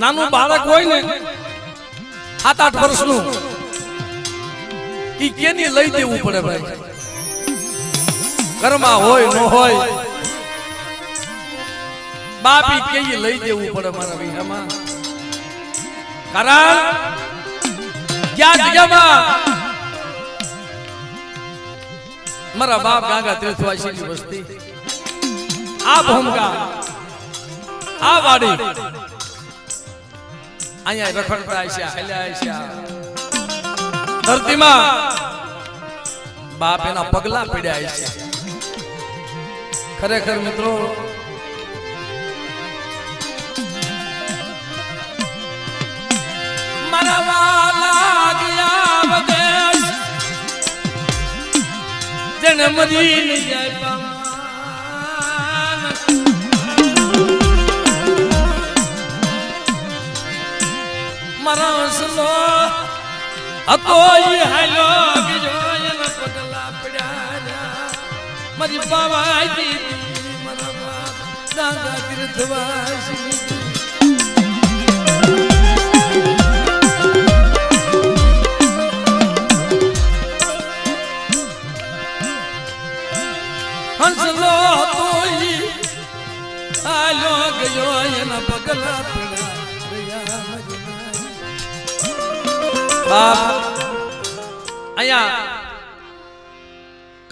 નાનું બાળક હોય ને સાત આઠ વર્ષનું, ઈ કેની લઈ દેવું પડે ભાઈ? ઘરમાં હોય, ન હોય, બાપી કે લઈ દેવું પડે મારા વિહામાં? કારણ, ક્યાં જગ્યામાં? મારા બાપ ગાંગા તીર્થવાસીની વસ્તી. આ ભૂમકા આ વાડી અહીંયા રખડતા છે હલ્યા છે ધરતીમાં બાપ એના પગલા પડ્યા છે ખરેખર મિત્રો મારા જય ગયા વગર જેને મરીને જાય હતો ઈ હાલો બીજો એના પગલા પડ્યા. મારી બાવા દીદી મારા દાદા તીર્થવાસી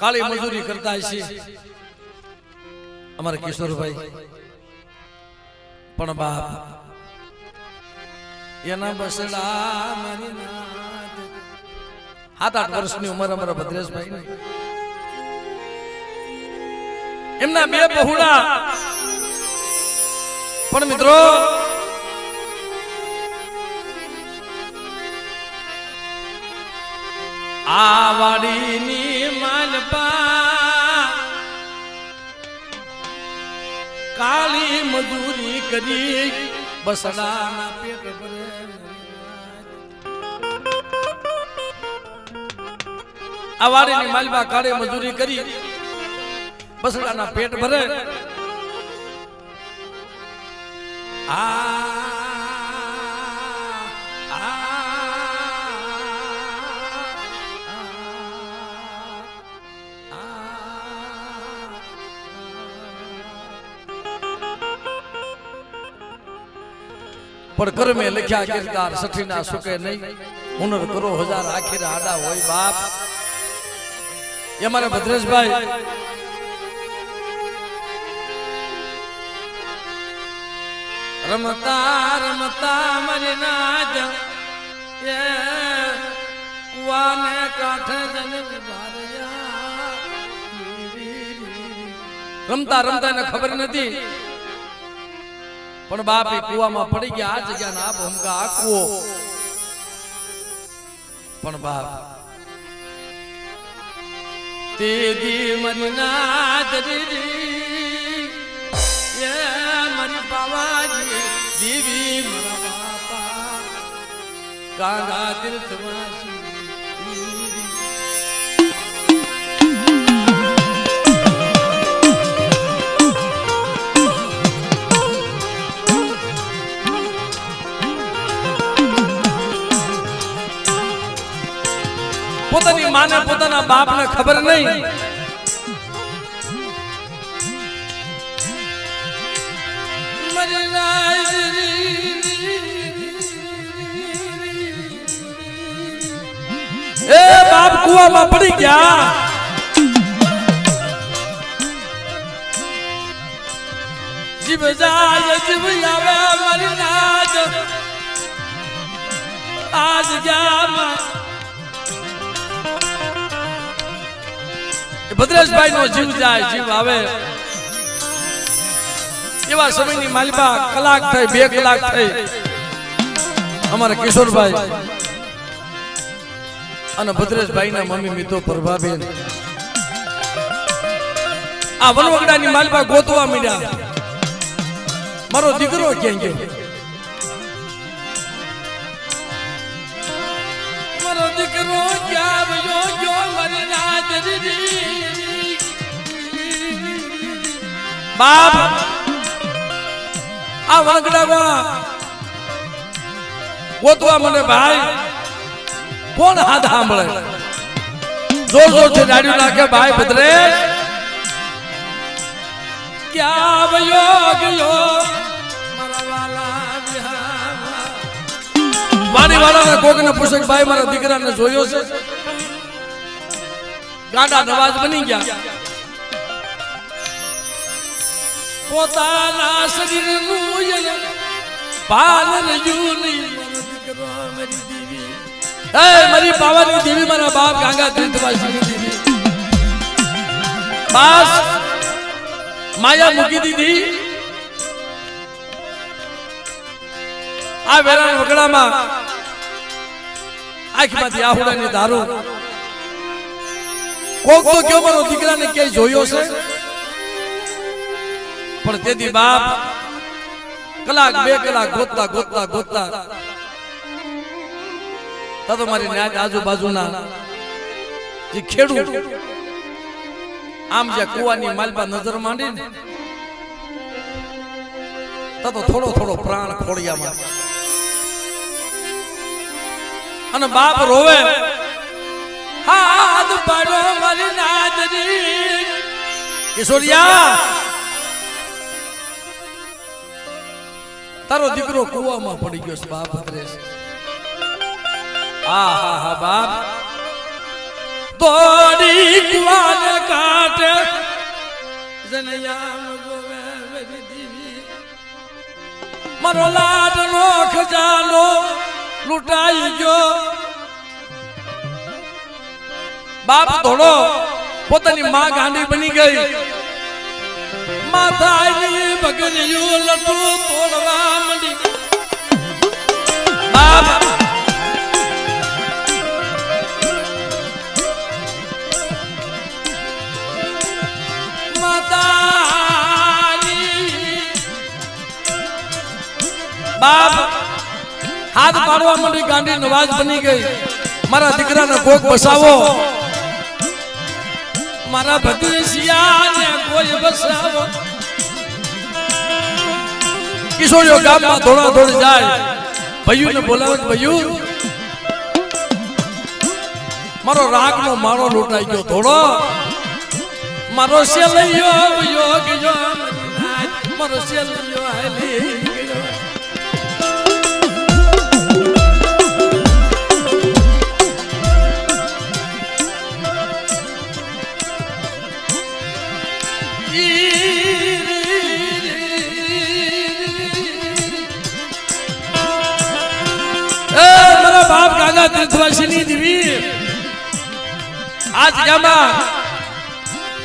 કાળી મજૂરી કરતા હશે. અમારા કિશોરભાઈ. પણ બાપ એના બસડા મારી. સાત આઠ વર્ષની ઉંમર અમારા ભદ્રેશભાઈ એમના બે બહુડા પણ મિત્રો આ વાડીની માલપા કાળી મજૂરી કરી બસડાના પેટ ભરે આ વાડીની માલપા કાળી મજૂરી કરી બસડાના પેટ ભરે. આ પણ કર્મે લખ્યા કીર્તાર સઠીના સુકે નહીં. હુનર કરો હજાર આખીર આડા હોય બાપ. એ મારે ભદ્રેશભાઈ. રમતા રમતા મરી નાજ. એ કુવાને કાંઠે જને રમતા રમતા ખબર નથી. પણ બાપ એ કુવામાં પડી ગયા, આ જગ્યા ના ભૂમકા આ કુવો પણ બાપ તે દી મરી નાજ દીદી એ મરી બાવાજી દેવી મારા બાપા. ગાંગા તીર્થવાસી પોતાની માને પોતાના બાપને ખબર નહીં. એ બાપ કુવામાં પડી ગયા. જીવ જાય જીવ આવે, મરી નાજ આજ ગયા ભદ્રેશભાઈ નો જીવ જાય, જીવ આવે. એવા સમયની માલિબા કલાક થઈ, બે કલાક થઈ. અમારા કિશોરભાઈ અને ભદ્રેશભાઈ ના મમ્મી મિત્રો પ્રભાબેન. આ વનવગડાની માલિબા ગોતવા મીડ્યા. મારો દીકરો ક્યાં ગયો? મારો દીકરો બાપ. આ વનગડામાં ગોતવા મને ભાઈ. કોણ હાથ સાંભળે? જોર જોર છે ડાડ્યું નાખે, ભાઈ બદલે ક્યાં વયો ગયો? મારા વાળાને કોકને પૂછે કે, ભાઈ, મારા દીકરાને જોયો છે? ગાડા નવાજ બની ગયા. પોતાના શરીરનું રહ્યું નહીં મારી પાવાની દેવી, મારા બાપ ગાંગા તીર્થવાસીની દેવી. બસ. માયા મૂકી દીધી. આ વેરાણ વગડામાં આંખમાંથી આહુડાની દારૂ. કોક તો કયો મારો દીકરાને ક્યાંય જોયો છે? પણ તેથી બાપ કલાક બે કલાક ગોતતા ગોતતા ગોતતા. તા મારી ન્યાજ આજુબાજુના જે ખેડૂત આમ જે કુવાની માલપા નજર માંડી ને, તા તો થોડો થોડો પ્રાણ ખોડિયામાં. અને બાપ રોવે હાથ પાડો મારી નાદરી કિશોરિયા તારો દીકરો કુવામાં પડી ગયો છે, બાપ ભદ્રેશ આ હા બાપ. દોડી કુવાને કાટે જનયામ ગોવે લાડનો ખજાનો લૂંટાઈ ગયો. બાપ ધોળો, પોતાની માં ગાંડી બની ગઈ. માથાની બગડિયું લટું તોડવા બાપ. હાથ પાડવા માંડી ગાંડી નવાજ બની ગઈ. મારા દીકરાનો કોક બસાવો. મારા ભદ્રસિયાને કોઈ બસાવો કિશોરીઓ ગામમાં ધોળા દોડ જાય. ભૈયુને બોલાવે ભૈયુ, મારો રાગનો માળો લૂંટાઈ ગયો થોડો મારો સેલૈયો યોગ યોગ મારો સેલૈયો હાલી તીર્થવાસીની દેવી આજ ગામમાં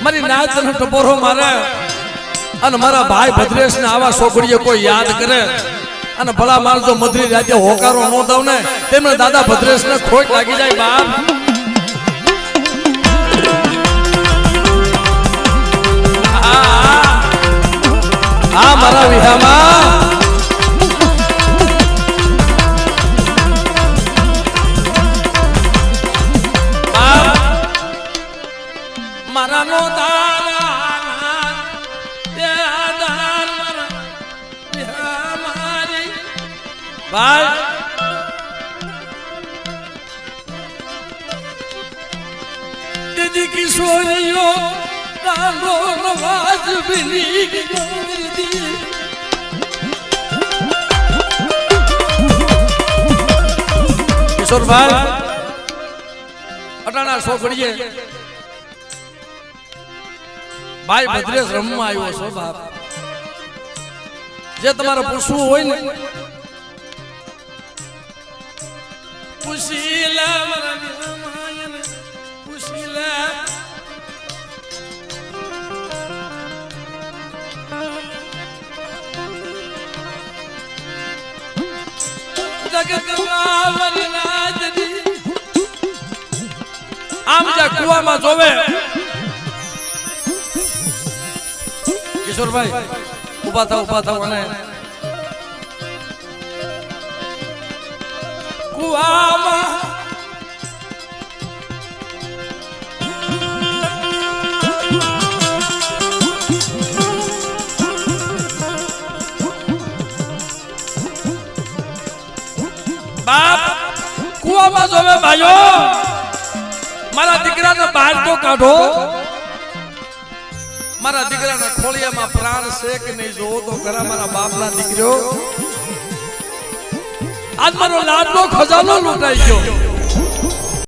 મારી નાચનો ટપોરો મારે અને મારા ભાઈ ભદ્રેશ ને આવા છોકરીઓ કોઈ યાદ કરે અને ભલા માર જો મધરી રાજ્ય હોકારો ન દઉં ને તેમને દાદા ભદ્રેશ ને ખોટ લાગી જાય બાપ. આ, આ મારા વિહામાં ભાઈ. દીદી કિશોરીઓ કાંડો નવાજ બની ગયો કિશોરભાઈ. અટાણા છોકરીએ ભાઈ ભદ્રેશ રમવા આવ્યો છો બાપ. જે તમારે પૂછવું હોય ને પૂછી લે મારા વિહામાયને, પૂછી લે જગતમાં નાજરી. આમ જે કુવામાં જોવે કિશોરભાઈ ઊભા થાવ ઊભા થાવ અને કુવામાં બાપ, કુવામાં જોવે ભાઈઓ, મારા દીકરાને બહાર તો કાઢો. મારા દીકરાના ખોળિયામાં પ્રાણ છે કે નહીં જોવો તો ખરા મારા બાપના દીકરીઓ. આજ મારો લાડનો ખજાનો લૂંટાઈ ગયો.